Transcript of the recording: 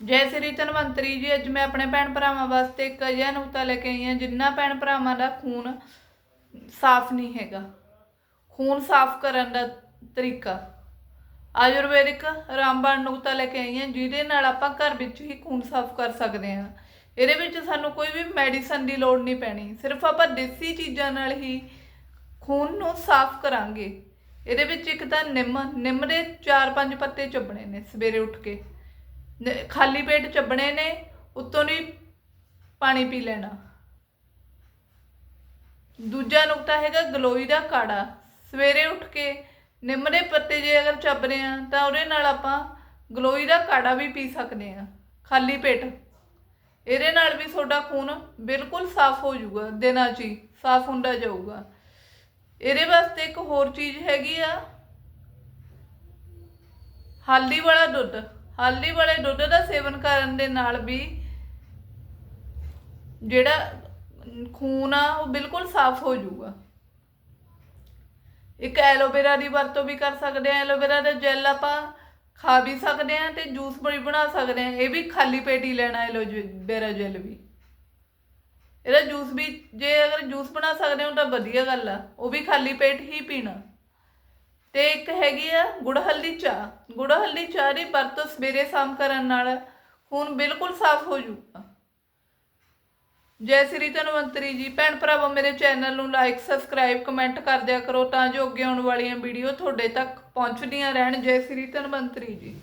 ਜੈ ਸ੍ਰੀ ਧਨਵੰਤਰੀ ਜੀ, ਅੱਜ ਮੈਂ ਆਪਣੇ ਭੈਣ ਭਰਾਵਾਂ ਵਾਸਤੇ ਇੱਕ ਅਜਿਹਾ ਨੁਕਤਾ ਲੈ ਕੇ ਆਈ ਹਾਂ ਜਿੰਨਾ ਭੈਣ ਭਰਾਵਾਂ ਦਾ ਖੂਨ ਸਾਫ਼ ਨਹੀਂ ਹੈਗਾ। ਖੂਨ ਸਾਫ਼ ਕਰਨ ਦਾ ਤਰੀਕਾ ਆਯੁਰਵੈਦਿਕ ਰਾਮਬਾਣ ਨੁਕਤਾ ਲੈ ਕੇ ਆਈ ਹਾਂ, ਜਿਹਦੇ ਨਾਲ ਆਪਾਂ ਘਰ ਵਿੱਚ ਹੀ ਖੂਨ ਸਾਫ਼ ਕਰ ਸਕਦੇ ਹਾਂ। ਇਹਦੇ ਵਿੱਚ ਸਾਨੂੰ ਕੋਈ ਵੀ ਮੈਡੀਸਨ ਦੀ ਲੋੜ ਨਹੀਂ ਪੈਣੀ, ਸਿਰਫ ਆਪਾਂ ਦੇਸੀ ਚੀਜ਼ਾਂ ਨਾਲ ਹੀ ਖੂਨ ਨੂੰ ਸਾਫ਼ ਕਰਾਂਗੇ। ਇਹਦੇ ਵਿੱਚ ਇੱਕ ਤਾਂ ਨਿੰਮ ਨਿੰਮ ਦੇ 4-5 ਪੱਤੇ ਚੁੱਬਣੇ ਨੇ ਸਵੇਰੇ ਉੱਠ ਕੇ। ਨ- ਖਾਲੀ ਪੇਟ ਚੱਬਣੇ ਨੇ, ਉੱਤੋਂ ਦੀ ਪਾਣੀ ਪੀ ਲੈਣਾ। ਦੂਜਾ ਨੁਕਤਾ ਹੈਗਾ ਗਲੋਈ ਦਾ ਕਾੜਾ। ਸਵੇਰੇ ਉੱਠ ਕੇ ਨਿੰਮ ਦੇ ਪੱਤੇ ਜੇ ਅਗਰ ਚੱਬ ਰਹੇ ਆ, ਤਾਂ ਉਹਦੇ ਨਾਲ ਆਪਾਂ ਗਲੋਈ ਦਾ ਕਾੜਾ ਵੀ ਪੀ ਸਕਦੇ ਆ, ਖਾਲੀ ਪੇਟ। ਇਹਦੇ ਨਾਲ ਵੀ ਤੁਹਾਡਾ ਖੂਨ ਬਿਲਕੁਲ ਸਾਫ਼ ਹੋ ਜਾਊਗਾ, ਦਿਨਾਂ 'ਚ ਹੀ ਸਾਫ਼ ਹੁੰਦਾ ਜਾਊਗਾ। ਇਹਦੇ ਵਾਸਤੇ ਇੱਕ ਹੋਰ ਚੀਜ਼ ਹੈਗੀ ਆ, ਹਲਦੀ ਵਾਲਾ ਦੁੱਧ। ਆਲੀ ਵਾਲੇ ਦੁੱਧ ਦਾ ਸੇਵਨ ਕਰਨ ਦੇ ਨਾਲ ਵੀ ਜਿਹੜਾ ਖੂਨ ਆ, ਉਹ ਬਿਲਕੁਲ ਸਾਫ਼ ਹੋ ਜਾਊਗਾ। ਇੱਕ ਐਲੋਵੇਰਾ ਦੀ ਵਰਤੋਂ ਵੀ ਕਰ ਸਕਦੇ ਆ। ਐਲੋਵੇਰਾ ਦਾ ਜੈਲ ਆਪਾਂ ਖਾ ਵੀ ਸਕਦੇ ਆ ਤੇ ਜੂਸ ਵੀ ਬਣਾ ਸਕਦੇ ਆ। ਇਹ ਵੀ ਖਾਲੀ ਪੇਟ ਹੀ ਲੈਣਾ ਐਲੋਵੇਰਾ ਜੈਲ ਵੀ। ਇਹਦਾ ਜੂਸ ਵੀ, ਜੇ ਅਗਰ ਜੂਸ ਬਣਾ ਸਕਦੇ ਹੋ ਤਾਂ ਵਧੀਆ ਗੱਲ ਆ। ਉਹ ਵੀ ਖਾਲੀ ਪੇਟ ਹੀ ਪੀਣਾ। ਤੇ ਇੱਕ ਹੈਗੀ ਆ ਗੁੜ ਹਲਦੀ ਚਾਹ। ਗੁੜ ਹਲਦੀ ਚਾਹ ਦੀ ਵਰਤੋਂ ਸਵੇਰੇ ਸ਼ਾਮ ਕਰਨ ਨਾਲ ਖੂਨ ਬਿਲਕੁਲ ਸਾਫ਼ ਹੋ ਜਾਊਗਾ। ਜੈ ਸ੍ਰੀ ਧਨਵੰਤਰੀ ਜੀ, ਭੈਣ ਭਰਾਵੋ, ਮੇਰੇ ਚੈਨਲ ਨੂੰ ਲਾਈਕ ਸਬਸਕ੍ਰਾਈਬ ਕਮੈਂਟ ਕਰ ਦਿਆ ਕਰੋ ਤਾਂ ਜੋ ਅੱਗੇ ਆਉਣ ਵਾਲੀਆਂ ਵੀਡੀਓ ਤੁਹਾਡੇ ਤੱਕ ਪਹੁੰਚਦੀਆਂ ਰਹਿਣ। ਜੈ ਸ੍ਰੀ ਧਨਵੰਤਰੀ ਜੀ।